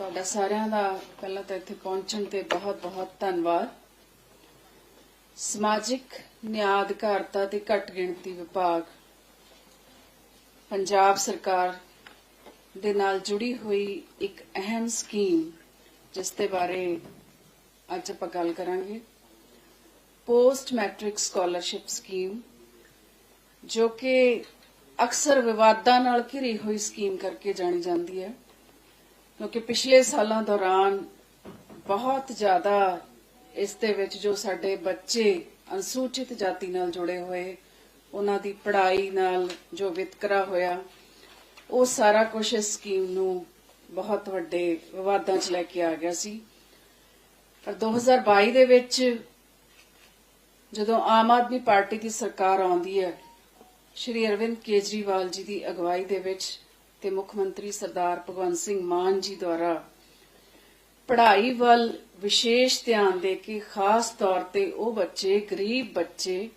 ਤੁਹਾਡਾ ਸਾਰਿਆਂ ਦਾ ਪਹਿਲਾਂ ਤਾਂ ਇੱਥੇ ਪਹੁੰਚਣ ਤੇ ਬਹੁਤ-ਬਹੁਤ ਧੰਨਵਾਦ। ਸਮਾਜਿਕ ਨਿਆਂ ਅਧਿਕਾਰਤਾ ਤੇ ਘੱਟ ਗਿਣਤੀ ਵਿਭਾਗ, ਪੰਜਾਬ ਸਰਕਾਰ ਦੇ ਨਾਲ ਜੁੜੀ ਹੋਈ ਇੱਕ ਅਹਿਮ ਸਕੀਮ ਜਿਸ ਦੇ ਬਾਰੇ ਅੱਜ ਆਪਾਂ ਗੱਲ ਕਰਾਂਗੇ। ਪੋਸਟ ਮੈਟ੍ਰਿਕ ਸਕਾਲਰਸ਼ਿਪ ਸਕੀਮ, ਜੋ ਕਿ ਅਕਸਰ ਵਿਵਾਦਾਂ ਨਾਲ ਘਿਰੀ ਹੋਈ ਸਕੀਮ ਕਰਕੇ ਜਾਣੀ ਜਾਂਦੀ ਹੈ। ਕਿਉਂਕਿ ਪਿਛਲੇ ਸਾਲਾਂ ਦੌਰਾਨ ਬਹੁਤ ਜ਼ਿਆਦਾ ਇਸ ਦੇ ਵਿੱਚ ਜੋ ਸਾਡੇ ਬੱਚੇ ਅਨੁਸੂਚਿਤ ਜਾਤੀ ਨਾਲ ਜੁੜੇ ਹੋਏ, ਉਹਨਾਂ ਦੀ ਪੜ੍ਹਾਈ ਨਾਲ ਜੋ ਵਿਤਕਰਾ ਹੋਇਆ, ਉਹ ਸਾਰਾ ਕੁਝ ਇਸ ਸਕੀਮ ਨੂੰ ਬਹੁਤ ਵੱਡੇ ਵਿਵਾਦਾਂ 'ਚ ਲੈ ਕੇ ਆ ਗਿਆ ਸੀ। ਪਰ 2022 ਦੇ ਵਿੱਚ ਜਦੋਂ ਆਮ ਆਦਮੀ ਪਾਰਟੀ ਦੀ ਸਰਕਾਰ ਆਉਂਦੀ ਹੈ, ਸ਼੍ਰੀ ਅਰਵਿੰਦ ਕੇਜਰੀਵਾਲ ਜੀ ਦੀ ਅਗਵਾਈ ਦੇ ਵਿੱਚ ਤੇ ਮੁੱਖ ਮੰਤਰੀ ਸਰਦਾਰ ਭਗਵੰਤ ਸਿੰਘ ਮਾਨ ਜੀ ਦੁਆਰਾ ਪੜ੍ਹਾਈ ਵੱਲ ਵਿਸ਼ੇਸ਼ ਧਿਆਨ ਦੇ ਕੇ ਖਾਸ ਤੌਰ ਤੇ ਉਹ ਬੱਚੇ, ਗਰੀਬ ਬੱਚੇ,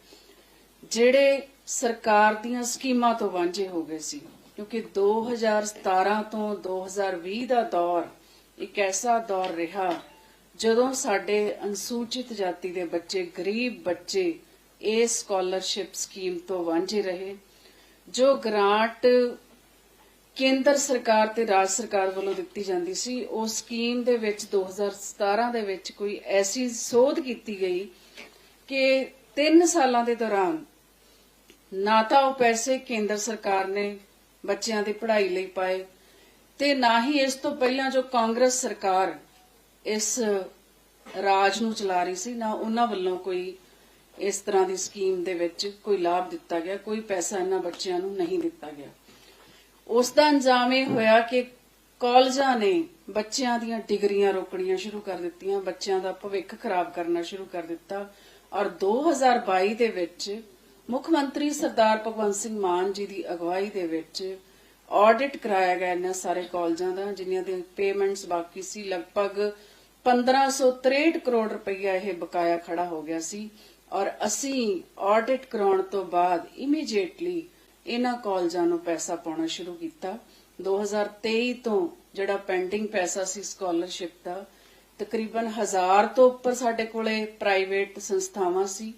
ਜਿਹੜੇ ਸਰਕਾਰ ਦੀਆਂ ਸਕੀਮਾਂ ਤੋਂ ਵਾਂਝੇ ਹੋ ਗਏ ਸੀ। ਕਿਉਂਕਿ 2017 ਤੋਂ 2020 ਦਾ ਦੌਰ ਇੱਕ ਐਸਾ ਦੌਰ ਰਿਹਾ ਜਦੋਂ ਸਾਡੇ ਅਨੁਸੂਚਿਤ ਜਾਤੀ ਦੇ ਬੱਚੇ, ਗਰੀਬ ਬੱਚੇ ਇਸ ਸਕਾਲਰਸ਼ਿਪ ਸਕੀਮ ਤੋਂ ਵਾਂਝੇ ਰਹੇ, ਜੋ ਗ੍ਰਾਂਟ ਕੇਂਦਰ ਸਰਕਾਰ ਤੇ ਰਾਜ ਸਰਕਾਰ ਵੱਲੋਂ ਦਿੱਤੀ ਜਾਂਦੀ ਸੀ। ਉਸ ਸਕੀਮ ਦੇ ਵਿੱਚ 2017 ਦੇ ਵਿੱਚ ਕੋਈ ਐਸੀ ਸੋਧ ਕੀਤੀ ਗਈ ਕਿ 3 ਸਾਲਾਂ ਦੇ ਦੌਰਾਨ ਨਾ ਤਾਂ ਉਹ ਪੈਸੇ ਕੇਂਦਰ ਸਰਕਾਰ ਨੇ ਬੱਚਿਆਂ ਦੀ ਪੜ੍ਹਾਈ ਲਈ ਪਾਏ ਤੇ ਨਾ ਹੀ ਇਸ ਤੋਂ ਪਹਿਲਾਂ ਜੋ ਕਾਂਗਰਸ ਸਰਕਾਰ ਇਸ ਰਾਜ ਨੂੰ ਚਲਾ ਰਹੀ ਸੀ, ਨਾ ਉਹਨਾਂ ਵੱਲੋਂ ਕੋਈ ਇਸ ਤਰ੍ਹਾਂ ਦੀ ਸਕੀਮ ਦੇ ਵਿੱਚ ਕੋਈ ਲਾਭ ਦਿੱਤਾ ਗਿਆ, ਕੋਈ ਪੈਸਾ ਇਹਨਾਂ ਬੱਚਿਆਂ ਨੂੰ ਨਹੀਂ ਦਿੱਤਾ ਗਿਆ। ਉਸ ਦਾ ਅੰਜਾਮ ਇਹ ਹੋਇਆ ਕਿ ਕਾਲਜਾਂ ਨੇ ਬੱਚਿਆਂ ਦੀਆਂ ਡਿਗਰੀਆਂ ਰੋਕਣੀਆਂ ਸ਼ੁਰੂ ਕਰ ਦਿੱਤੀਆਂ, ਬੱਚਿਆਂ ਦਾ ਭਵਿੱਖ ਖਰਾਬ ਕਰਨਾ ਸ਼ੁਰੂ ਕਰ ਦਿੱਤਾ। ਔਰ 2022 ਦੇ ਵਿੱਚ ਮੁੱਖ ਮੰਤਰੀ ਸਰਦਾਰ ਭਗਵੰਤ ਸਿੰਘ ਮਾਨ ਜੀ ਦੀ ਅਗਵਾਈ ਦੇ ਵਿੱਚ ਆਡਿਟ ਕਰਾਇਆ ਗਿਆ ਇਹਨਾਂ ਸਾਰੇ ਕਾਲਜਾਂ ਦਾ ਜਿਨ੍ਹਾਂ ਦੀ ਪੇਮੈਂਟਸ ਬਾਕੀ ਸੀ, ਲਗਭਗ 1563 ਕਰੋੜ ਰੁਪਈਆ ਇਹ ਬਕਾਇਆ ਖੜਾ ਹੋ ਗਿਆ ਸੀ। ਔਰ ਅਸੀਂ ਆਡਿਟ ਕਰਾਉਣ ਤੋਂ ਬਾਅਦ ਇਮੀਡੀਏਟਲੀ ਇਹਨਾਂ ਕਾਲਜਾਂ ਨੂੰ ਪੈਸਾ ਪਾਉਣਾ ਸ਼ੁਰੂ ਕੀਤਾ। 2023 ਤੋਂ ਜਿਹੜਾ ਪੈਂਡਿੰਗ ਪੈਸਾ ਸੀ ਸਕਾਲਰਸ਼ਿਪ ਦਾ, ਤਕਰੀਬਨ 1000 ਤੋਂ ਉੱਪਰ ਸਾਡੇ ਕੋਲੇ ਪ੍ਰਾਈਵੇਟ ਸੰਸਥਾਵਾਂ ਸੀ,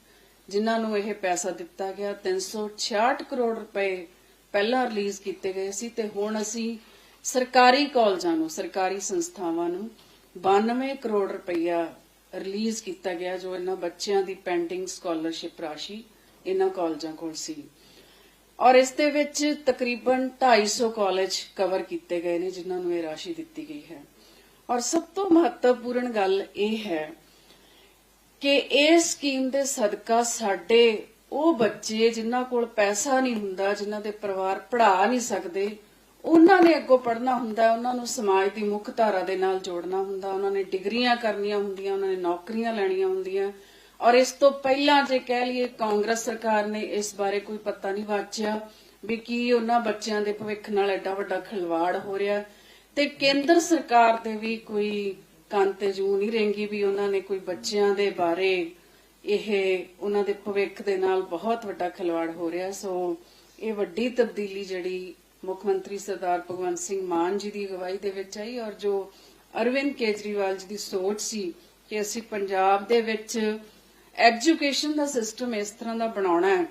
ਜਿਨ੍ਹਾਂ ਨੂੰ ਇਹ ਪੈਸਾ ਦਿੱਤਾ ਗਿਆ। 366 ਕਰੋੜ ਰੁਪਏ ਪਹਿਲਾਂ ਰਿਲੀਜ਼ ਕੀਤੇ ਗਏ ਸੀ ਤੇ ਹੁਣ ਅਸੀਂ ਸਰਕਾਰੀ ਕਾਲਜਾਂ ਨੂੰ, ਸਰਕਾਰੀ ਸੰਸਥਾਵਾਂ ਨੂੰ 92 ਕਰੋੜ ਰੁਪਇਆ ਰਿਲੀਜ਼ ਕੀਤਾ ਗਿਆ, ਜੋ ਇਹਨਾਂ ਬੱਚਿਆਂ ਦੀ ਪੈਂਡਿੰਗ ਸਕਾਲਰਸ਼ਿਪ ਰਾਸ਼ੀ ਇਹਨਾਂ ਕਾਲਜਾਂ ਕੋਲ ਸੀ। ਔਰ ਇਸ ਦੇ ਵਿੱਚ ਤਕਰੀਬਨ 250 ਕਾਲਜ ਕਵਰ ਕੀਤੇ ਗਏ ਨੇ, ਜਿਨ੍ਹਾਂ ਨੂੰ ਇਹ ਰਾਸ਼ੀ ਦਿੱਤੀ ਗਈ ਹੈ। ਔਰ ਸਭ ਤੋਂ ਮਹੱਤਵਪੂਰਨ ਗੱਲ ਇਹ ਹੈ ਕਿ ਇਸ ਸਕੀਮ ਦੇ ਸਦਕਾ ਸਾਡੇ ਉਹ ਬੱਚੇ ਜਿਨ੍ਹਾਂ ਕੋਲ ਪੈਸਾ ਨਹੀਂ ਹੁੰਦਾ, ਜਿਨ੍ਹਾਂ ਦੇ ਪਰਿਵਾਰ ਪੜ੍ਹਾ ਨਹੀਂ ਸਕਦੇ, ਉਹਨਾਂ ਨੇ ਅੱਗੋਂ ਪੜ੍ਹਨਾ ਹੁੰਦਾ ਉਹਨਾਂ ਨੂੰ ਸਮਾਜ ਦੀ ਮੁੱਖ ਧਾਰਾ ਦੇ ਨਾਲ ਜੋੜਨਾ ਹੁੰਦਾ, ਉਹਨਾਂ ਨੇ ਡਿਗਰੀਆਂ ਕਰਨੀਆਂ ਹੁੰਦੀਆਂ, ਉਹਨਾਂ ਨੇ ਨੌਕਰੀਆਂ ਲੈਣੀਆਂ ਹੁੰਦੀਆਂ ਔਰ ਇਸ ਤੋਂ ਪਹਿਲਾਂ ਜੇ ਕਹਿ ਲਈਏ ਕਾਂਗਰਸ ਸਰਕਾਰ ਨੇ ਇਸ ਬਾਰੇ ਕੋਈ ਪਤਾ ਨਹੀਂ ਵਾਚਿਆ ਵੀ ਕੀ ਉਹਨਾਂ ਬੱਚਿਆਂ ਦੇ ਭਵਿੱਖ ਨਾਲ ਐਡਾ ਵੱਡਾ ਖਿਲਵਾੜ ਹੋ ਰਿਹਾ। ਤੇ ਕੇਂਦਰ ਸਰਕਾਰ ਦੇ ਵੀ ਕੋਈ ਕੰਨ ਤੇ ਜੂ ਨਹੀਂ ਰਹਿੰਗੀ ਵੀ ਉਹਨਾਂ ਨੇ ਕੋਈ ਬੱਚਿਆਂ ਦੇ ਬਾਰੇ ਇਹ ਉਹਨਾਂ ਦੇ ਭਵਿੱਖ ਦੇ ਨਾਲ ਬਹੁਤ ਵੱਡਾ ਖਿਲਵਾੜ ਹੋ ਰਿਹਾ। ਸੋ ਇਹ ਵੱਡੀ ਤਬਦੀਲੀ ਜਿਹੜੀ ਮੁੱਖ ਮੰਤਰੀ ਸਰਦਾਰ ਭਗਵੰਤ ਸਿੰਘ ਮਾਨ ਜੀ ਦੀ ਅਗਵਾਈ ਦੇ ਵਿੱਚ ਆਈ ਔਰ ਜੋ ਅਰਵਿੰਦ ਕੇਜਰੀਵਾਲ ਜੀ ਦੀ ਸੋਚ ਸੀ ਕਿ ਅਸੀਂ ਪੰਜਾਬ ਦੇ ਵਿੱਚ ਐਜੂਕੇਸ਼ਨ ਦਾ ਸਿਸਟਮ ਇਸ ਤਰ੍ਹਾਂ ਦਾ ਬਣਾਉਣਾ ਹੈ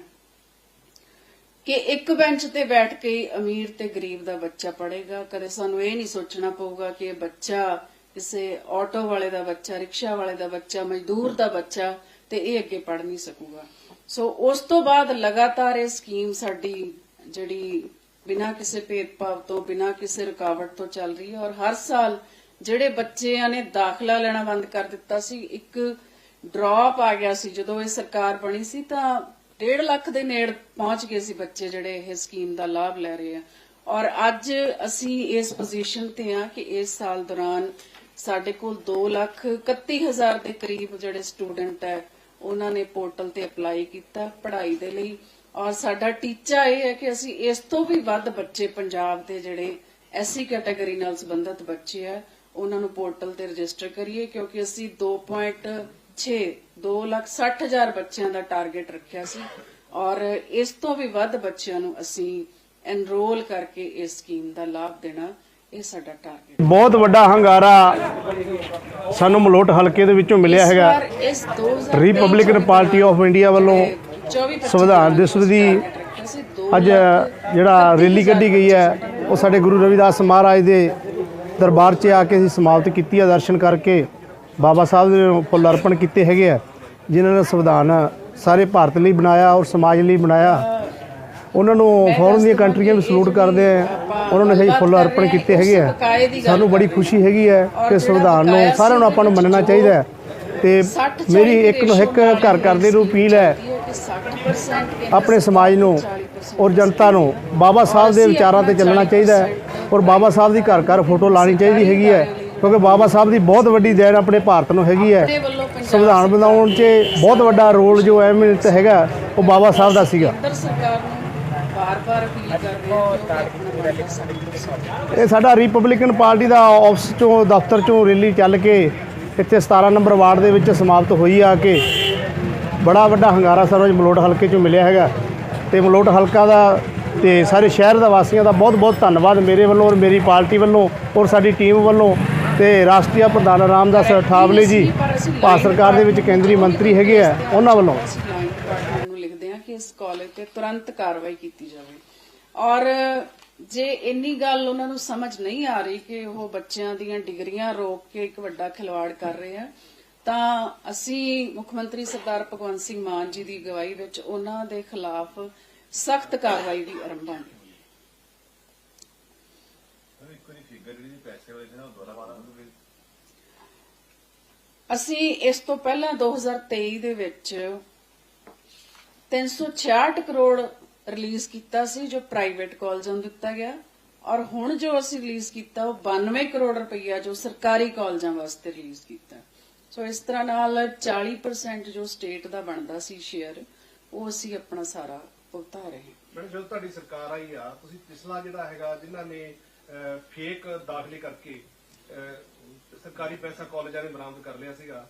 ਕਿ ਇੱਕ ਬੈਂਚ ਤੇ ਬੈਠ ਕੇ ਅਮੀਰ ਤੇ ਗਰੀਬ ਦਾ ਬੱਚਾ ਪੜੇਗਾ ਕਦੇ ਸਾਨੂੰ ਇਹ ਨਹੀਂ ਸੋਚਣਾ ਪਊਗਾ ਕਿ ਇਹ ਬੱਚਾ ਕਿਸੇ ਆਟੋ ਵਾਲੇ ਦਾ ਬੱਚਾ, ਰਿਕਸ਼ਾ ਵਾਲੇ ਦਾ ਬੱਚਾ, ਮਜ਼ਦੂਰ ਦਾ ਬੱਚਾ ਤੇ ਇਹ ਅੱਗੇ ਪੜ ਨਹੀਂ ਸਕੂਗਾ। ਸੋ ਉਸ ਤੋਂ ਬਾਅਦ ਲਗਾਤਾਰ ਇਹ ਸਕੀਮ ਸਾਡੀ ਜਿਹੜੀ ਬਿਨਾਂ ਕਿਸੇ ਭੇਦਭਾਵ ਤੋਂ, ਬਿਨਾਂ ਕਿਸੇ ਰੁਕਾਵਟ ਤੋਂ ਚੱਲ ਰਹੀ ਹੈ ਔਰ ਹਰ ਸਾਲ ਜਿਹੜੇ ਬੱਚਿਆਂ ਨੇ ਦਾਖਲਾ ਲੈਣਾ ਬੰਦ ਕਰ ਦਿੱਤਾ ਸੀ, ਇੱਕ ਡ੍ਰੌਪ ਆ ਗਿਆ ਸੀ। ਜਦੋਂ ਇਹ ਸਰਕਾਰ ਬਣੀ ਸੀ ਤਾਂ 1.5 ਲੱਖ ਦੇ ਨੇੜ ਪਹੁੰਚ ਗਏ ਸੀ ਬੱਚੇ ਜਿਹੜੇ ਇਹ ਸਕੀਮ ਦਾ ਲਾਭ ਲੈ ਰਹੇ ਆ। ਔਰ ਅੱਜ ਅਸੀਂ ਇਸ ਪੋਜੀਸ਼ਨ ਤੇ ਆ ਕਿ ਇਸ ਸਾਲ ਦੌਰਾਨ ਸਾਡੇ ਕੋਲ 2 ਲੱਖ 31 ਹਜ਼ਾਰ ਦੇ ਕਰੀਬ ਜਿਹੜੇ ਸਟੂਡੈਂਟ ਹੈ, ਉਹਨਾਂ ਨੇ ਪੋਰਟਲ ਤੇ ਅਪਲਾਈ ਕੀਤਾ ਪੜ੍ਹਾਈ ਦੇ ਲਈ। ਔਰ ਸਾਡਾ ਟੀਚਾ ਇਹ ਹੈ ਕਿ ਅਸੀਂ ਇਸ ਤੋਂ ਵੀ ਵੱਧ ਬੱਚੇ ਪੰਜਾਬ ਦੇ ਜਿਹੜੇ ਐਸੀ ਕੈਟਾਗਰੀ ਨਾਲ ਸੰਬੰਧਿਤ ਬੱਚੇ ਆ, ਉਹਨਾਂ ਨੂੰ ਪੋਰਟਲ ਤੇ ਰਜਿਸਟਰ ਕਰੀਏ, ਕਿਉਂਕਿ ਅਸੀਂ 2.6 2 ਲੱਖ 60 ਹਜ਼ਾਰ ਬੱਚਿਆਂ ਦਾ ਟਾਰਗੇਟ ਰੱਖਿਆ ਸੀ ਔਰ ਇਸ ਤੋਂ ਵੀ ਵੱਧ ਬੱਚਿਆਂ ਨੂੰ ਅਸੀਂ ਐਨਰੋਲ ਕਰਕੇ ਇਸ ਸਕੀਮ ਦਾ ਲਾਭ ਦੇਣਾ ਇਹ ਸਾਡਾ ਟਾਰਗੇਟ ਬਹੁਤ ਵੱਡਾ ਹੰਗਾਰਾ ਸਾਨੂੰ ਮਲੋਟ ਹਲਕੇ ਦੇ ਵਿੱਚੋਂ ਮਿਲਿਆ ਹੈਗਾ। ਇਸ 2023 ਰਿਪਬਲਿਕਨ ਪਾਰਟੀ ਆਫ ਇੰਡੀਆ ਵੱਲੋਂ 24 ਸੰਵਿਧਾਨ ਦਿਵਸ ਦੀ ਅੱਜ ਜਿਹੜਾ ਰੈਲੀ ਕੱਢੀ ਗਈ ਹੈ ਉਹ ਸਾਡੇ ਗੁਰੂ ਰਵਿਦਾਸ ਮਹਾਰਾਜ ਦੇ ਦਰਬਾਰ 'ਚ ਆ ਕੇ ਅਸੀਂ ਸਮਾਪਤ ਕੀਤੀ ਹੈ ਦਰਸ਼ਨ ਕਰਕੇ। ਬਾਬਾ ਸਾਹਿਬ ਦੇ ਫੁੱਲ ਅਰਪਣ ਕੀਤੇ ਹੈਗੇ ਆ ਜਿਨ੍ਹਾਂ ਨੇ ਸੰਵਿਧਾਨ ਸਾਰੇ ਭਾਰਤ ਲਈ ਬਣਾਇਆ ਔਰ ਸਮਾਜ ਲਈ ਬਣਾਇਆ। ਉਹਨਾਂ ਨੂੰ ਫੋਰਨ ਦੀਆਂ ਕੰਟਰੀਆਂ ਨੂੰ ਸਲੂਟ ਕਰਦੇ ਆ। ਉਹਨਾਂ ਨੇ ਸਹੀ ਫੁੱਲ ਅਰਪਣ ਕੀਤੇ ਹੈਗੇ ਆ। ਸਾਨੂੰ ਬੜੀ ਖੁਸ਼ੀ ਹੈਗੀ ਹੈ ਕਿ ਸੰਵਿਧਾਨ ਨੂੰ ਸਾਰਿਆਂ ਨੂੰ ਆਪਾਂ ਨੂੰ ਮੰਨਣਾ ਚਾਹੀਦਾ ਹੈ। ਤੇ ਮੇਰੀ ਇੱਕ ਨੂੰ ਇੱਕ ਘਰ ਕਰਦੇ ਨੂੰ ਅਪੀਲ ਹੈ ਆਪਣੇ ਸਮਾਜ ਨੂੰ ਔਰ ਜਨਤਾ ਨੂੰ ਬਾਬਾ ਸਾਹਿਬ ਦੇ ਵਿਚਾਰਾਂ ਤੇ ਚੱਲਣਾ ਚਾਹੀਦਾ ਹੈ ਔਰ ਬਾਬਾ ਸਾਹਿਬ ਦੀ ਘਰ ਘਰ ਫੋਟੋ ਲਾਣੀ ਚਾਹੀਦੀ ਹੈਗੀ ਹੈ। ਕਿਉਂਕਿ ਬਾਬਾ ਸਾਹਿਬ ਦੀ ਬਹੁਤ ਵੱਡੀ ਦੇਣ ਆਪਣੇ ਭਾਰਤ ਨੂੰ ਹੈਗੀ ਹੈ। ਸੰਵਿਧਾਨ ਬਣਾਉਣ 'ਚ ਬਹੁਤ ਵੱਡਾ ਰੋਲ ਜੋ ਅਹਿਮੀਅਤ ਹੈਗਾ ਉਹ ਬਾਬਾ ਸਾਹਿਬ ਦਾ ਸੀਗਾ। ਇਹ ਸਾਡਾ ਰਿਪਬਲਿਕਨ ਪਾਰਟੀ ਦਾ ਆਫਿਸ ਚੋਂ ਦਫ਼ਤਰ ਚੋਂ ਰੈਲੀ ਚੱਲ ਕੇ ਇੱਥੇ 17 ਨੰਬਰ ਵਾਰਡ ਦੇ ਵਿੱਚ ਸਮਾਪਤ ਹੋਈ ਆ ਕੇ ਬੜਾ ਵੱਡਾ ਹੰਗਾਰਾ ਸਰਵਜ ਮਲੋਟ ਹਲਕੇ ਚੋਂ ਮਿਲਿਆ ਹੈਗਾ। ਤੇ ਮਲੋਟ ਹਲਕਾ ਦਾ ਤੇ ਸਾਰੇ ਸ਼ਹਿਰ ਦਾ ਵਾਸੀਆਂ ਦਾ ਬਹੁਤ ਬਹੁਤ ਧੰਨਵਾਦ ਮੇਰੇ ਵੱਲੋਂ ਔਰ ਮੇਰੀ ਪਾਰਟੀ ਵੱਲੋਂ ਔਰ ਸਾਡੀ ਟੀਮ ਵੱਲੋਂ। ਤੇ ਰਾਸ਼ਟਰੀ ਪ੍ਰਧਾਨ ਰਾਮਦਾਸ ਠਾਵਲੇ ਜੀ, ਭਾਰਤ ਸਰਕਾਰ ਦੇ ਵਿੱਚ ਕੇਂਦਰੀ ਮੰਤਰੀ ਹੈਗੇ ਆ, ਉਹਨਾਂ ਵੱਲੋਂ। ਨੂੰ ਲਿਖਦੇ ਹਾਂ ਕਿ ਇਸ ਕਾਲਜ ਤੇ ਤੁਰੰਤ ਕਾਰਵਾਈ ਕੀਤੀ ਜਾਵੇ। ਔਰ ਜੇ ਇੰਨੀ ਗੱਲ ਉਹਨਾਂ ਨੂੰ ਸਮਝ ਨਹੀਂ ਆ ਰਹੀ ਕਿ ਉਹ ਬੱਚਿਆਂ ਦੀਆਂ ਡਿਗਰੀਆਂ ਰੋਕ ਕੇ ਇੱਕ ਵੱਡਾ ਖਿਲਵਾੜ ਕਰ ਰਹੇ ਆ, ਤਾਂ ਅਸੀਂ ਮੁੱਖ ਮੰਤਰੀ ਸਰਦਾਰ ਭਗਵੰਤ ਸਿੰਘ ਮਾਨ ਜੀ ਦੀ ਅਗਵਾਈ ਵਿੱਚ ਉਹਨਾਂ ਦੇ ਖਿਲਾਫ ਸਖਤ ਕਾਰਵਾਈ ਵੀ ਆਰੰਭਾਂਗੇ ਅਸੀਂ ਇਸ ਤੋਂ ਪਹਿਲਾਂ 2023 ਦੇ ਵਿੱਚ 366 ਕਰੋੜ ਰਿਲੀਜ਼ ਕੀਤਾ ਸੀ, ਜੋ ਪ੍ਰਾਈਵੇਟ ਕਾਲਜਾਂ ਨੂੰ ਦਿੱਤਾ ਗਿਆ। ਔਰ ਹੁਣ ਜੋ ਅਸੀਂ ਰਿਲੀਜ਼ ਕੀਤਾ, ਉਹ 92 ਕਰੋੜ ਰੁਪਈਆ ਜੋ ਸਰਕਾਰੀ ਕਾਲਜਾਂ ਵਾਸਤੇ ਰਿਲੀਜ਼ ਕੀਤਾ। ਸੋ ਇਸ ਤਰ੍ਹਾਂ ਨਾਲ 40% ਜੋ ਸਟੇਟ ਦਾ ਬਣਦਾ ਸੀ ਸ਼ੇਅਰ, ਉਹ ਅਸੀਂ ਆਪਣਾ ਸਾਰਾ ਭੁਗਤਾ ਰਹੇ ਹਾਂ। ਮੈਡਮ ਜਦੋਂ ਤੁਹਾਡੀ ਸਰਕਾਰ ਆਈ ਆ, ਤੁਸੀਂ ਪਿਛਲਾ ਜਿਹੜਾ ਹੈਗਾ, ਜਿਨ੍ਹਾਂ ਨੇ ਫੇਕ ਦਾਖਲੇ ਕਰਕੇ ਸਰਕਾਰੀ ਪੈਸਾ ਕਾਲਜਾਂ ਨੇ ਬਰਾਮਦ ਕਰ ਲਿਆ ਸੀਗਾ।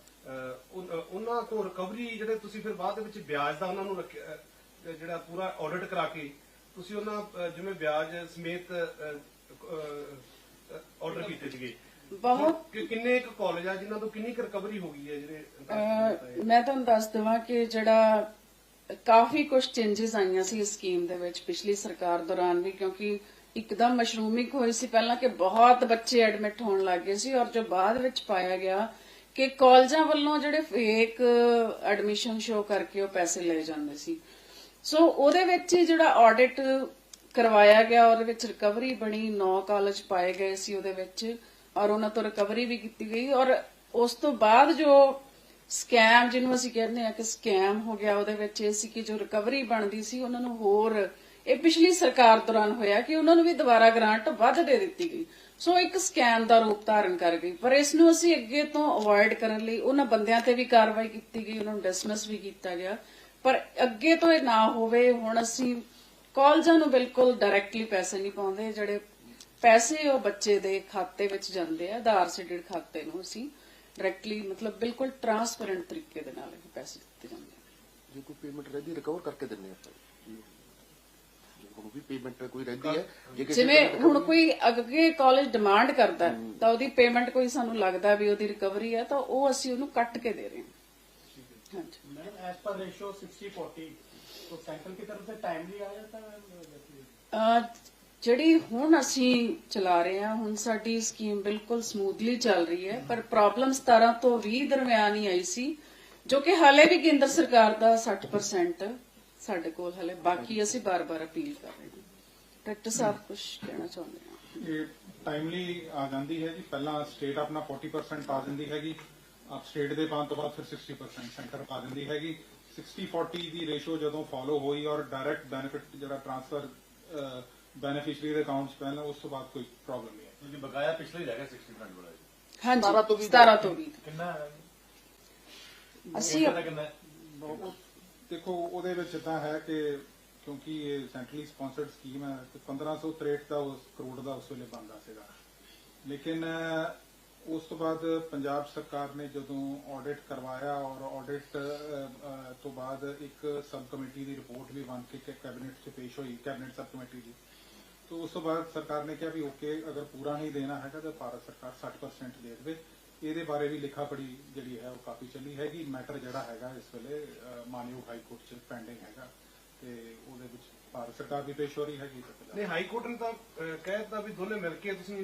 ਉਹਨਾਂ ਕੋ ਰਿਕਵਰੀ ਜਿਹੜੇ ਤੁਸੀਂ ਫਿਰ ਬਾਅਦ ਦੇ ਵਿੱਚ ਵਿਆਜ ਦਾ ਉਹਨਾਂ ਨੂੰ ਜਿਹੜਾ ਪੂਰਾ ਆਡਿਟ ਕਰਾ ਕੇ ਤੁਸੀਂ ਉਹਨਾਂ ਜਿਵੇਂ ਵਿਆਜ ਸਮੇਤ ਆਰਡਰ ਕੀਤੇ ਸੀਗੇ। ਬਹੁਤ ਕਿੰਨੇ ਇੱਕ ਕਾਲਜ ਆ ਜਿਨ੍ਹਾਂ ਤੋਂ ਕਿੰਨੀ ਕੁ ਰਿਕਵਰੀ ਹੋ ਗਈ ਹੈ ਜਿਹੜੇ ਮੈਂ ਤੁਹਾਨੂੰ ਦੱਸ ਦਵਾਂ ਕਿ ਜਿਹੜਾ ਕਾਫੀ ਕੁਝ ਚੇਂਜਸ ਆਈਆਂ ਸੀ ਇਸ ਸਕੀਮ ਦੇ ਵਿੱਚ ਪਿਛਲੀ ਸਰਕਾਰ ਦੌਰਾਨ ਵੀ ਕਿਉਂਕਿ ਇੱਕਦਮ ਮਸ਼ਰੂਮਿਕ ਹੋਈ ਸੀ, ਪਹਿਲਾਂ ਕਿ ਬਹੁਤ ਬੱਚੇ ਐਡਮਿਟ ਹੋਣ ਲੱਗੇ ਸੀ ਔਰ ਜੋ ਬਾਅਦ ਵਿੱਚ ਪਾਇਆ ਗਿਆ ਕਿ ਕਾਲਜਾਂ ਵੱਲੋਂ ਜਿਹੜੇ ਫੇਕ ਐਡਮਿਸ਼ਨ ਸ਼ੋ ਕਰਕੇ ਉਹ ਪੈਸੇ ਲਏ ਜਾਂਦੇ ਸੀ। ਸੋ ਉਹਦੇ ਵਿੱਚ ਹੀ ਜਿਹੜਾ ਆਡਿਟ ਕਰਵਾਇਆ ਗਿਆ, ਉਹਦੇ ਵਿੱਚ ਰਿਕਵਰੀ ਬਣੀ 9 ਕਾਲਜ ਪਾਏ ਗਏ ਸੀ ਉਹਦੇ ਵਿੱਚ ਔਰ ਉਹਨਾਂ ਤੋਂ ਰਿਕਵਰੀ ਵੀ ਕੀਤੀ ਗਈ ਔਰ ਉਸ ਤੋਂ ਬਾਅਦ ਜੋ ਸਕੈਮ ਜਿਹਨੂੰ ਅਸੀਂ ਕਹਿੰਦੇ ਆ ਕਿ ਸਕੈਮ ਹੋ ਗਿਆ ਉਹਦੇ ਵਿੱਚ ਇਹ ਸੀ ਕਿ ਜੋ ਰਿਕਵਰੀ ਬਣਦੀ ਸੀ, ਉਹਨਾਂ ਨੂੰ ਹੋਰ ਇਹ ਪਿਛਲੀ ਸਰਕਾਰ ਦੌਰਾਨ ਹੋਇਆ ਕਿ ਉਹਨਾਂ ਨੂੰ ਵੀ ਦੁਬਾਰਾ ਗ੍ਰਾਂਟ ਵੱਧ ਦੇ ਦਿੱਤੀ ਗਈ। ਸੋ ਇੱਕ ਸਕੈਮ ਦਾ ਰੂਪ ਧਾਰਨ ਕਰ ਗਈ। ਪਰ ਇਸ ਨੂੰ ਅਸੀਂ ਅੱਗੇ ਤੋਂ ਅਵੋਇਡ ਕਰਨ ਲਈ ਉਹਨਾਂ ਬੰਦਿਆਂ ਤੇ ਵੀ ਕਾਰਵਾਈ ਕੀਤੀ ਗਈ, ਉਹਨਾਂ ਨੂੰ ਡਿਸਮਿਸ ਵੀ ਕੀਤਾ ਗਿਆ। ਪਰ ਅੱਗੇ ਤੋਂ ਇਹ ਨਾ ਹੋਵੇ, ਹੁਣ ਅਸੀਂ ਕਾਲਜਾਂ ਨੂੰ ਬਿਲਕੁਲ ਡਾਇਰੈਕਟਲੀ ਪੈਸੇ ਨਹੀਂ ਪਾਉਂਦੇ, ਜਿਹੜੇ ਪੈਸੇ ਉਹ ਬੱਚੇ ਦੇ ਖਾਤੇ ਵਿੱਚ ਜਾਂਦੇ ਆ, ਆਧਾਰ ਸੀਡਡ ਖਾਤੇ ਨੂੰ ਅਸੀਂ ਡਾਇਰੈਕਟਲੀ ਮਤਲਬ ਬਿਲਕੁਲ ਟਰਾਂਸਪੇਰੈਂਟ ਤਰੀਕੇ ਦੇ ਨਾਲ ਇਹ ਪੈਸੇ ਦਿੱਤੇ ਜਾਂਦੇ ਆ। ਜੇ ਕੋਈ ਪੇਮੈਂਟ ਰਹਿੰਦੀ ਰਿਕਵਰ ਕਰਕੇ ਦਿੰਨੇ ਆਪਾਂ। ਜੇ ਹੁਣ ਵੀ ਪੇਮੈਂਟ ਕੋਈ ਰਹਿੰਦੀ ਹੈ ਜੇ ਕਿਸੇ ਜਿਵੇਂ ਹੁਣ ਕੋਈ ਅੱਗੇ ਕਾਲਜ ਡਿਮਾਂਡ ਕਰਦਾ ਹੈ, ਤਾਂ ਉਹਦੀ ਪੇਮੈਂਟ ਕੋਈ ਸਾਨੂੰ ਲੱਗਦਾ ਵੀ ਉਹਦੀ ਰਿਕਵਰੀ ਹੈ ਤਾਂ ਉਹ ਅਸੀਂ ਉਹਨੂੰ ਕੱਟ ਕੇ ਦੇ ਰਹੇ ਹਾਂ ਹਾਂਜੀ madam as per ratio sixty forty तो सेंट्रल की तरफ से टाइमली आ जाता है मैम? ਅਹ ਜਿਹੜੀ ਹੁਣ ਅਸੀਂ ਚਲਾ ਰਹੇ ਹਾਂ ਹੁਣ ਸਾਡੀ ਸਕੀਮ ਬਿਲਕੁਲ ਸਮੂਥਲੀ ਚੱਲ ਰਹੀ ਹੈ ਪਰ ਪ੍ਰੋਬਲਮ 17 ਤੋਂ 20 ਦਰਮਿਆਨ ਹੀ ਆਈ ਸੀ ਜੋ ਕਿ ਹਾਲੇ ਵੀ ਕੇਂਦਰ ਸਰਕਾਰ ਦਾ 60% ਸਾਡੇ ਕੋਲ ਹਲੇ ਬਾਕੀ ਅਸੀਂ ਬਾਰ-ਬਾਰ ਅਪੀਲ ਕਰ ਰਹੇ ਹਾਂ। ਡਾਇਰੈਕਟਰ ਸਾਹਿਬ ਕੁਝ ਕਹਿਣਾ ਚਾਹੁੰਦੇ ਹਾਂ? ਇਹ ਟਾਈਮਲੀ ਆ ਜਾਂਦੀ ਹੈ ਜੀ। ਪਹਿਲਾਂ ਸਟੇਟ ਆਪਣਾ 40% ਪਾ ਦਿੰਦੀ ਹੈਗੀ। ਆਪ ਸਟੇਟ ਦੇ ਪਾਉਣ ਤੋਂ ਬਾਅਦ ਫਿਰ 60% ਸੈਂਟਰ ਪਾ ਦਿੰਦੀ ਹੈਗੀ। 60 40 ਦੀ ਰੇਸ਼ੋ ਜਦੋਂ ਫਾਲੋ ਹੋਈ ਔਰ ਡਾਇਰੈਕਟ ਬੈਨੀਫਿਟ ਜਿਹੜਾ ਟ੍ਰਾਂਸਫਰ ਬੈਨੀਫੀਸ਼ੀਅਰੀ ਦੇ ਅਕਾਊਂਟ 'ਚ ਪਹਿਲਾਂ ਉਸ ਤੋਂ ਬਾਅਦ ਕੋਈ ਪ੍ਰੋਬਲਮ ਨਹੀਂ ਹੈ। ਜੀ ਬਕਾਇਆ ਪਿਛਲੇ ਹੀ ਰਹਿ ਗਿਆ 60% ਵਾਲਾ ਜੀ। ਹਾਂਜੀ 17 ਤੋਂ 20 17 ਤੋਂ 20 ਕਿੰਨਾ ਅਸੀਂ ਕਿੰਨਾ ਦੇਖੋ, ਉਹਦੇ ਵਿੱਚ ਤਾਂ ਹੈ ਕਿ ਕਿਉਂਕਿ ਇਹ ਸੈਂਟਰਲੀ ਸਪਾਂਸਰਡ ਸਕੀਮ ਹੈ, ਤੇ 1563 ਦਾ ਉਸ ਕਰੋੜ ਦਾ ਉਸ ਵੇਲੇ ਬਣਦਾ ਸੀਗਾ। ਲੇਕਿਨ ਉਸ ਤੋਂ ਬਾਅਦ ਪੰਜਾਬ ਸਰਕਾਰ ਨੇ ਜਦੋਂ ਆਡਿਟ ਕਰਵਾਇਆ ਔਰ ਆਡਿਟ ਤੋਂ ਬਾਅਦ ਇੱਕ ਸਬ ਕਮੇਟੀ ਦੀ ਰਿਪੋਰਟ ਵੀ ਬਣ ਕੇ ਕੈਬਨਿਟ 'ਚ ਪੇਸ਼ ਹੋਈ ਕੈਬਨਿਟ ਸਬ ਕਮੇਟੀ ਦੀ, ਤੋ ਉਸ ਤੋਂ ਬਾਅਦ ਸਰਕਾਰ ਨੇ ਕਿਹਾ ਵੀ ਓਕੇ ਅਗਰ ਪੂਰਾ ਨਹੀਂ ਦੇਣਾ ਹੈਗਾ ਤਾਂ ਭਾਰਤ ਸਰਕਾਰ 60% ਦੇ ਦੇਵੇ। ਇਹਦੇ ਬਾਰੇ ਵੀ ਲਿਖਾ ਪੜੀ ਜਿਹੜੀ ਹੈ ਉਹ ਕਾਫੀ ਚੱਲੀ ਹੈਗੀ। ਮੈਟਰ ਜਿਹੜਾ ਹੈਗਾ ਇਸ ਵੇਲੇ ਮਾਨਯੋਗ ਹਾਈ ਕੋਰਟ 'ਚ ਪੈਂਡਿੰਗ ਹੈਗਾ ਤੇ ਉਹਦੇ ਵਿੱਚ ਭਾਰਤ ਸਰਕਾਰ ਦੀ ਪੇਸ਼ ਹੋ ਰਹੀ ਹੈਗੀ ਤੇ ਨਹੀਂ ਹਾਈ ਕੋਰਟ ਨੇ ਤਾਂ ਅਹ, ਕਹਿ ਦਿੱਤਾ ਵੀ ਦੋਨੇ ਮਿਲ ਕੇ ਤੁਸੀਂ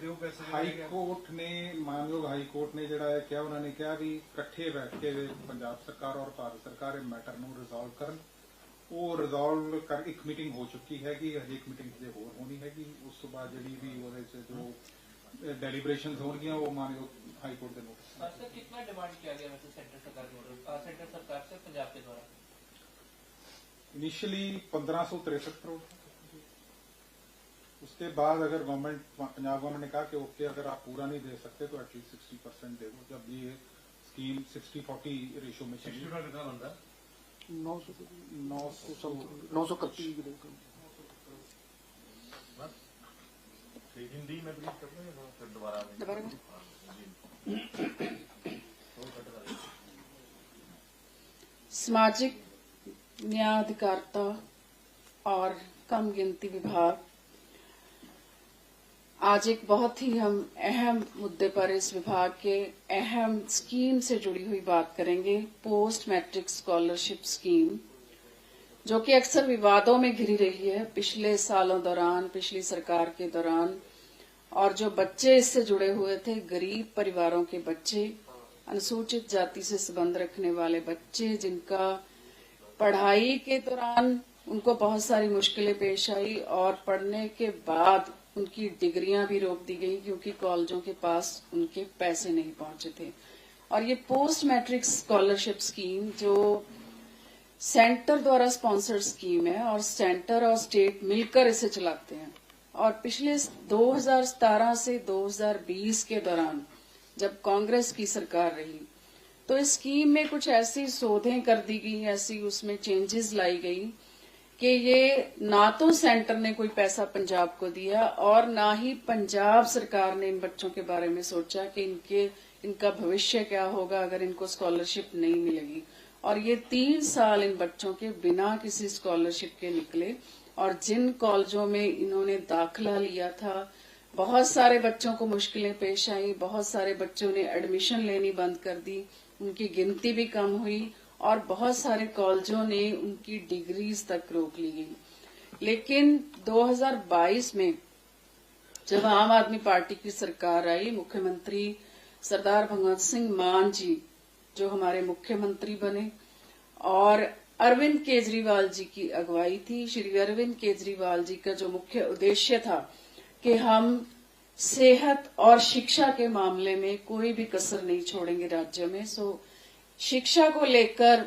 ਦਿਓ ਪੈਸੇ ਹਾਈ। ਕੋਰਟ ਨੇ ਮਾਨਯੋਗ ਹਾਈ ਕੋਰਟ ਨੇ ਜਿਹੜਾ ਹੈ ਕਿਹਾ ਉਹਨਾਂ ਨੇ ਕਿਹਾ ਵੀ ਇਕੱਠੇ ਬੈਠ ਕੇ ਪੰਜਾਬ ਸਰਕਾਰ ਔਰ ਭਾਰਤ ਸਰਕਾਰ ਇਹ ਮੈਟਰ ਨੂੰ ਰਿਜ਼ੋਲਵ ਕਰਨ। ਉਹ ਰਿਜ਼ੋਲਵ ਕਰ ਇੱਕ ਮੀਟਿੰਗ ਹੋ ਚੁੱਕੀ ਹੈਗੀ ਹਜੇ ਇੱਕ ਮੀਟਿੰਗ ਹਜੇ ਹੋਰ ਹੋਣੀ ਹੈਗੀ। ਉਸ ਤੋਂ ਬਾਅਦ ਜਿਹੜੀ ਵੀ ਉਹਦੇ ਚ ਜੋ डेलिब्रेशन होंगी वो माननीय हाई कोर्ट के नोटिस में। सर कितना डिमांड किया गया वैसे सेंटर सरकार की ओर- अ, सेंटर सरकार से पंजाब के द्वारा इनिशियली 1563 करोड़ उसके बाद अगर गवर्नमेंट पंजाब गवर्नमेंट ने कहा कि ओके अगर आप पूरा नहीं दे सकते तो एटलीस्ट सिक्सटी परसेंट दे दो जब ये स्कीम सिक्सटी फोर्टी रेशो में चली 60 का कितना बनता है नौ सौ नौ सौ 931 करोड़ ਹਿੰਦੀ में प्लीज़ कर फिर दोबारा सामाजिक न्याय अधिकारिता और कम गिनती विभाग। आज एक बहुत ही हम अहम मुद्दे पर इस विभाग के अहम स्कीम से जुड़ी हुई बात करेंगे, पोस्ट मैट्रिक स्कॉलरशिप स्कीम। जो कि अक्सर विवादों में घिरी रही है पिछले सालों दौरान, पिछली सरकार के दौरान। और जो बच्चे इससे जुड़े हुए थे, गरीब परिवारों के बच्चे, अनुसूचित जाति से संबंध रखने वाले बच्चे, जिनका पढ़ाई के दौरान उनको बहुत सारी मुश्किलें पेश आई और पढ़ने के बाद उनकी डिग्रियाँ भी रोक दी गई क्योंकि कॉलेजों के पास उनके पैसे नहीं पहुँचे थे। और ये पोस्ट मैट्रिक स्कॉलरशिप स्कीम जो सेंटर द्वारा स्पॉन्सर्ड स्कीम है और सेंटर और स्टेट मिलकर इसे चलाते हैं। और पिछले 2017 से 2020 के दौरान जब कांग्रेस की सरकार रही तो इस स्कीम में कुछ ऐसी शोधें कर दी गई, ऐसी उसमें चेंजेस लाई गई कि ये ना तो सेंटर ने कोई पैसा पंजाब को दिया और ना ही पंजाब सरकार ने इन बच्चों के बारे में सोचा कि इनके, इनका भविष्य क्या होगा अगर इनको स्कॉलरशिप नहीं मिलेगी। और ये तीन साल इन बच्चों के बिना किसी स्कॉलरशिप के निकले। और जिन कॉलेजों में इन्होंने दाखिला लिया था, बहुत सारे बच्चों को मुश्किलें पेश आई, बहुत सारे बच्चों ने एडमिशन लेनी बंद कर दी, उनकी गिनती भी कम हुई और बहुत सारे कॉलेजों ने उनकी डिग्रीज तक रोक ली गई। लेकिन 2022 में जब आम आदमी पार्टी की सरकार आई, मुख्यमंत्री सरदार भगवंत सिंह मान जी जो हमारे मुख्यमंत्री बने। और अरविंद केजरीवाल जी की अगुवाई थी। श्री अरविंद केजरीवाल जी का जो मुख्य उद्देश्य था कि हम सेहत और शिक्षा के मामले में कोई भी कसर नहीं छोड़ेंगे राज्य में। सो शिक्षा को लेकर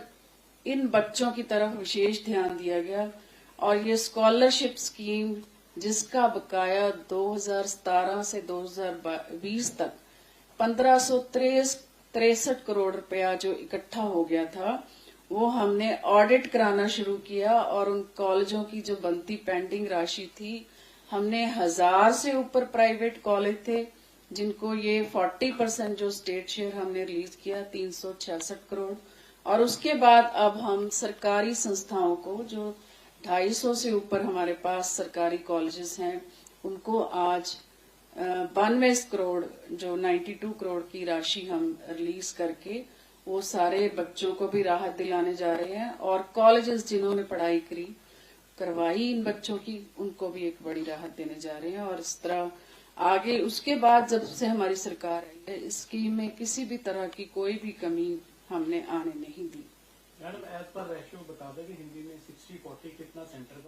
इन बच्चों की तरफ़ विशेष ध्यान दिया गया। और ये स्कॉलरशिप स्कीम जिसका बकाया 2017 से 2020 तक पंद्रह तिरसठ करोड़ रुपया जो इकट्ठा हो गया था, वो हमने ऑडिट कराना शुरू किया और उन कॉलेजों की जो बनती पेंडिंग राशि थी, हमने हज़ार से ऊपर प्राइवेट कॉलेज थे, जिनको ये 40 परसेंट जो स्टेट शेयर हमने रिलीज़ किया, तीन सौ छियासठ करोड़। और उसके बाद अब हम सरकारी संस्थाओं को, जो 250 से ऊपर हमारे पास सरकारी कॉलेजेस हैं, उनको आज बानवे करोड़, जो 92 करोड़ की राशि हम रिलीज़ करके, वो सारे बच्चों को भी राहत दिलाने जा रहे हैं और कॉलेजेस जिन्होंने पढ़ाई करी, करवाई इन बच्चों की, उनको भी एक बड़ी राहत देने जा रहे हैं और इस तरह आगे, उसके बाद जब से हमारी सरकार आई है, इस स्कीम में किसी भी तरह की कोई भी कमी हमने आने नहीं दी। मैडम एज पर रेशियो बता दें कि हिंदी में 60 40 कितना सेंटर